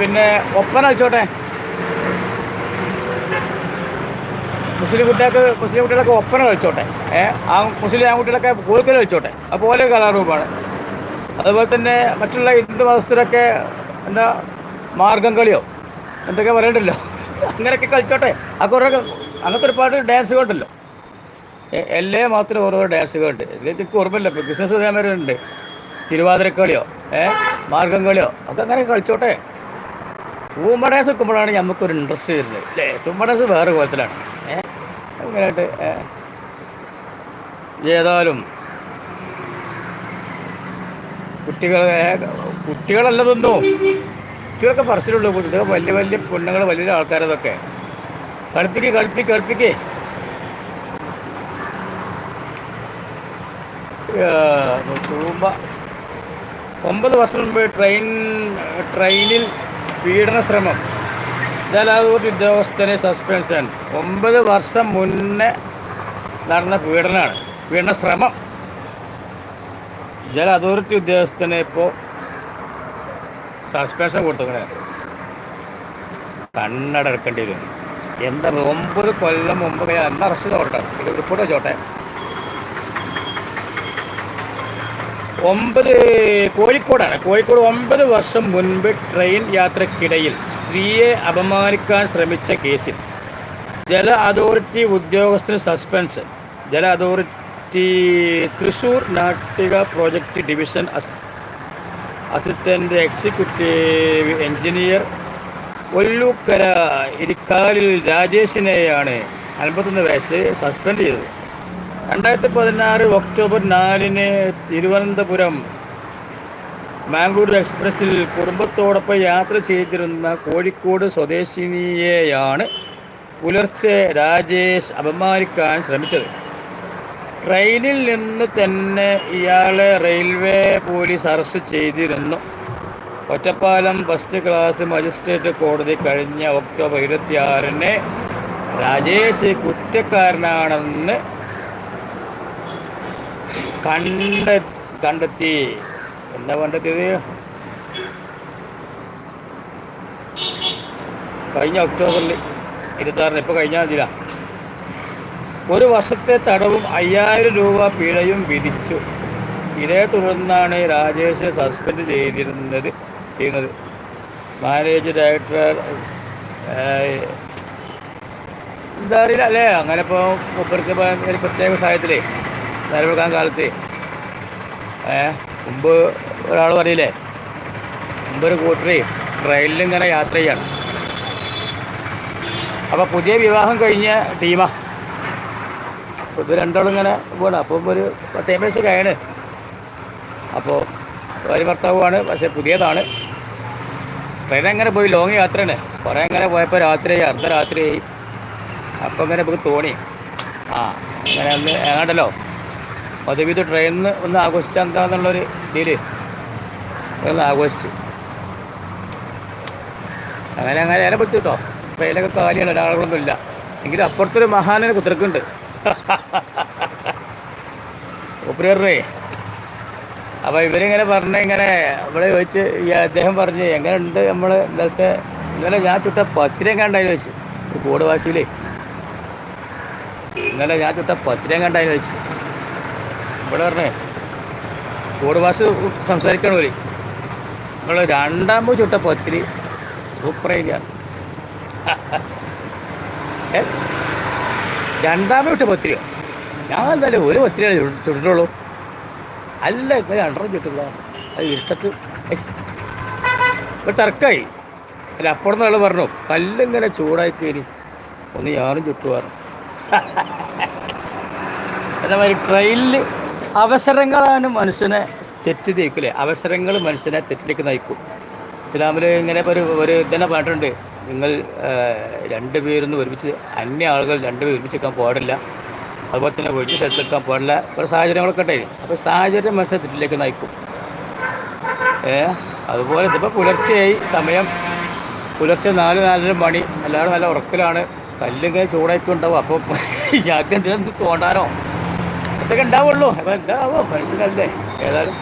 പിന്നെ ഒപ്പന വെച്ചോട്ടെ. മുസ്ലിം കുട്ടികൾക്ക് മുസ്ലിം കുട്ടികളൊക്കെ ഒപ്പന കളിച്ചോട്ടെ ഏഹ് ആ മുസ്ലിം ആൺകുട്ടികളൊക്കെ കോൽക്കൽ കളിച്ചോട്ടെ അതുപോലെ കലാരൂപമാണ്. അതുപോലെ തന്നെ മറ്റുള്ള ഹിന്ദു മതസ്ഥരൊക്കെ എന്താ മാർഗം കളിയോ? എന്തൊക്കെ പറയണ്ടല്ലോ? അങ്ങനെയൊക്കെ കളിച്ചോട്ടെ. ആ കുറേ അങ്ങനത്തെ ഒരുപാട് ഡാൻസുകളുണ്ടല്ലോ കേട്ടല്ലോ എല്ലാ മാത്രം ഓരോ ഡാൻസുകളുണ്ട് ഇതിലേക്ക് ഓർമ്മയില്ല. ബിസിനസ് ഉണ്ട് തിരുവാതിരക്കളിയോ? ഏഹ് മാർഗം കളിയോ? ഒക്കെ അങ്ങനെ കളിച്ചോട്ടെ. സൂമ്പ ഡാൻസ് വെക്കുമ്പോഴാണ് നമുക്കൊരു ഇൻട്രസ്റ്റ് വരുന്നത്. അല്ലേ? സൂമ്പ ഡാൻസ് വേറെ കോലത്തിലാണ്. ഏഹ് അങ്ങനെയായിട്ട്. ഏതായാലും കുട്ടികൾ കുട്ടികളല്ലതൊന്നും കുട്ടികളൊക്കെ പറച്ചിലുള്ളൂ കുട്ടികൾ വലിയ വലിയ പെണ്ണുങ്ങൾ വലിയ ആൾക്കാരതൊക്കെ കളിപ്പിക്ക് കളിപ്പിക്ക് കളിപ്പിക്ക്. സൂമ്പ ഒമ്പത് വർഷം മുമ്പ് ട്രെയിൻ ട്രെയിനിൽ പീഡന ശ്രമം. ജലാവൂർ ഉദ്യോഗസ്ഥനെ സസ്പെൻഷൻ ഒമ്പത് വർഷം മുന്നേ നടന്ന പീഡനമാണ്. പീഡന ശ്രമം. ജല അതോറിറ്റി ഉദ്യോഗസ്ഥനെ ഇപ്പോൾ സസ്പെൻഷൻ കൊടുത്തങ്ങനെ കണ്ണടക്കേണ്ടി വരും. എന്താ ഒമ്പത് കൊല്ലം മുമ്പ് അന്ന് അറസ്റ്റ് തോട്ടെ റിപ്പോർട്ട് വെച്ചോട്ടെ. ഒമ്പത് കോഴിക്കോടാണ്. കോഴിക്കോട് ഒമ്പത് വർഷം മുൻപ് ട്രെയിൻ യാത്രക്കിടയിൽ സ്ത്രീയെ അപമാനിക്കാൻ ശ്രമിച്ച കേസിൽ ജല അതോറിറ്റി ഉദ്യോഗസ്ഥന് സസ്പെൻഷൻ. ജല authority Thrissur Nattika project division assistant executive engineer Ollukkara ഇരിക്കാലിൽ രാജേഷിനെയാണ് അൻപത്തൊന്ന് വയസ്സ് സസ്പെൻഡ് ചെയ്തത്. രണ്ടായിരത്തി പതിനാറ് ഒക്ടോബർ നാലിന് തിരുവനന്തപുരം മാംഗ്ലൂർ എക്സ്പ്രസ്സിൽ കുടുംബത്തോടൊപ്പം യാത്ര ചെയ്തിരുന്ന കോഴിക്കോട് സ്വദേശിനിയെയാണ് പുലർച്ചെ രാജേഷ് അപമാനിക്കാൻ ശ്രമിച്ചത്. ട്രെയിനിൽ നിന്ന് തന്നെ ഇയാളെ റെയിൽവേ പോലീസ് അറസ്റ്റ് ചെയ്തിരുന്നു. ഒറ്റപ്പാലം ഫസ്റ്റ് ക്ലാസ് മജിസ്ട്രേറ്റ് കോടതി കഴിഞ്ഞ ഒക്ടോബർ ഇരുപത്തിയാറിന് രാജേഷ് കുറ്റക്കാരനാണെന്ന് കണ്ട കണ്ടെത്തി. എന്താ കണ്ടെത്തിയത്? കഴിഞ്ഞ ഒക്ടോബറിൽ ഇരുപത്താറിന്. ഇപ്പോൾ കഴിഞ്ഞാൽ മതിയില്ല. ഒരു വർഷത്തെ തടവും അയ്യായിരം രൂപ പിഴയും വിധിച്ചു. ഇതേ തുടർന്നാണ് രാജേഷ് സസ്പെൻഡ് ചെയ്തിരുന്നത്. ചെയ്യുന്നത്. മാനേജ് ഡയറക്ടർ എന്താ അറിയില്ല. അല്ലേ? അങ്ങനെ ഇപ്പോൾ മൂപ്പർക്ക് പ്രത്യേക സാഹചര്യത്തിലേ നിലവിൽക്കാൻ കാലത്ത്. ഏ മുമ്പ് ഒരാൾ പറയില്ലേ? മുമ്പ് ഒരു കൂട്ടറി ട്രെയിനിൽ ഇങ്ങനെ യാത്ര ചെയ്യാണ്. അപ്പോൾ പുതിയ വിവാഹം കഴിഞ്ഞ ടീമാ. ഇത് രണ്ടാളും ഇങ്ങനെ പോകണം അപ്പം ഒരു പത്തേ വയസ്സ് കഴിയാണ് അപ്പോൾ ഒരു ഭർത്താവുമാണ് പക്ഷേ പുതിയതാണ്. ട്രെയിൻ അങ്ങനെ പോയി? ലോങ് യാത്രയാണ്. കുറേ അങ്ങനെ പോയപ്പോൾ രാത്രിയായി അർദ്ധരാത്രിയായി. അപ്പം ഇങ്ങനെ നമുക്ക് തോന്നി. ആ അങ്ങനെ അന്ന് ഏതാണ്ടല്ലോ? മധുവിധ ട്രെയിനിൽ ഒന്ന് ആഘോഷിച്ചാൽ എന്താന്നുള്ളൊരു ഇതിൽ ഒന്ന് ആഘോഷിച്ചു. അങ്ങനെ അങ്ങനെ നേരെ പറ്റി കേട്ടോ ട്രെയിനൊക്കെ കാലിയാണ് ഒരാളൊന്നും ഇല്ല എങ്കിലും അപ്പുറത്തൊരു മഹാനൊരു കുത്തിരക്കുണ്ട് ഒപ്പറേ അപ്പോൾ ഇവരിങ്ങനെ പറഞ്ഞ ഇങ്ങനെ ഇവിടെ ചോദിച്ച് അദ്ദേഹം പറഞ്ഞ് എങ്ങനെ ഉണ്ട് നമ്മൾ ഇന്നലത്തെ ഇന്നലെ ഞാൻ ചുട്ട പത്തിരം കണ്ടായി വെച്ച് കോട് കൂടവാസിയിലേ ഇന്നലെ ഞാൻ ചുട്ട പത്തിരം കണ്ടായി ചോദിച്ചു. ഇവിടെ പറഞ്ഞേ കൂട് ഭാഷ സംസാരിക്കണ പോലെ നിങ്ങൾ രണ്ടാമത് ചുട്ട പത്തിരി സൂപ്പർ ഐഡിയ രണ്ടാമത് ചുട്ട പത്തിരിയോ ഞാൻ എന്തായാലും ഒരു ചുട്ട്- ചുട്ടിട്ടുള്ളൂ. അല്ല ഇപ്പം രണ്ടെണ്ണം ചുട്ടില്ല അത് ഇരുട്ടത്ത് ഇപ്പം ഒരു തർക്കമായി അല്ല അപ്പുറം ആൾ പറഞ്ഞു കല്ലിങ്ങനെ ചൂടായി കയറി ഒന്ന് ഞാനും ചുട്ടു പറഞ്ഞു അതേമാതിരി ട്രെയിനിൽ അവസരങ്ങളാണ് മനുഷ്യനെ തെറ്റ് തിരിക്കില്ലേ അവസരങ്ങൾ മനുഷ്യനെ തെറ്റിലേക്ക് നയിക്കും. ഇസ്ലാമിൽ ഇങ്ങനെ ഒരു ഒരു ഇതന്നെ പറഞ്ഞിട്ടുണ്ട്. നിങ്ങൾ രണ്ട് പേരൊന്നും ഒരുമിച്ച് അന്യ ആളുകൾ രണ്ട് പേര് ഒരുമിച്ച് നിൽക്കാൻ പാടില്ല. അതുപോലെ തന്നെ ഒഴിച്ച് സ്ഥലത്ത് നിൽക്കാൻ പാടില്ല. ഒരു സാഹചര്യങ്ങളൊക്കെ ഉണ്ടായി. അപ്പോൾ സാഹചര്യം മനുഷ്യനെ തെറ്റിലേക്ക് നയിക്കും. അതുപോലെ ഇതിപ്പോൾ പുലർച്ചയായി സമയം. പുലർച്ചെ നാല് നാലര മണി. എല്ലാവരും നല്ല ഉറക്കലാണ് കല്ലിങ്ങനെ ചൂടായിട്ടുണ്ടാവും അപ്പോൾ ഞങ്ങൾക്ക് എന്തെങ്കിലും തോണ്ടാനോ? ഇതൊക്കെ ഉണ്ടാവുള്ളൂ. അപ്പം ഉണ്ടാവോ മനസ്സിലല്ലേ ഏതായാലും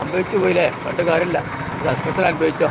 അനുഭവിച്ചു പോയില്ലേ? പണ്ട് കാര്യമില്ല. സസ്പെൻഷൻ അനുഭവിച്ചോ?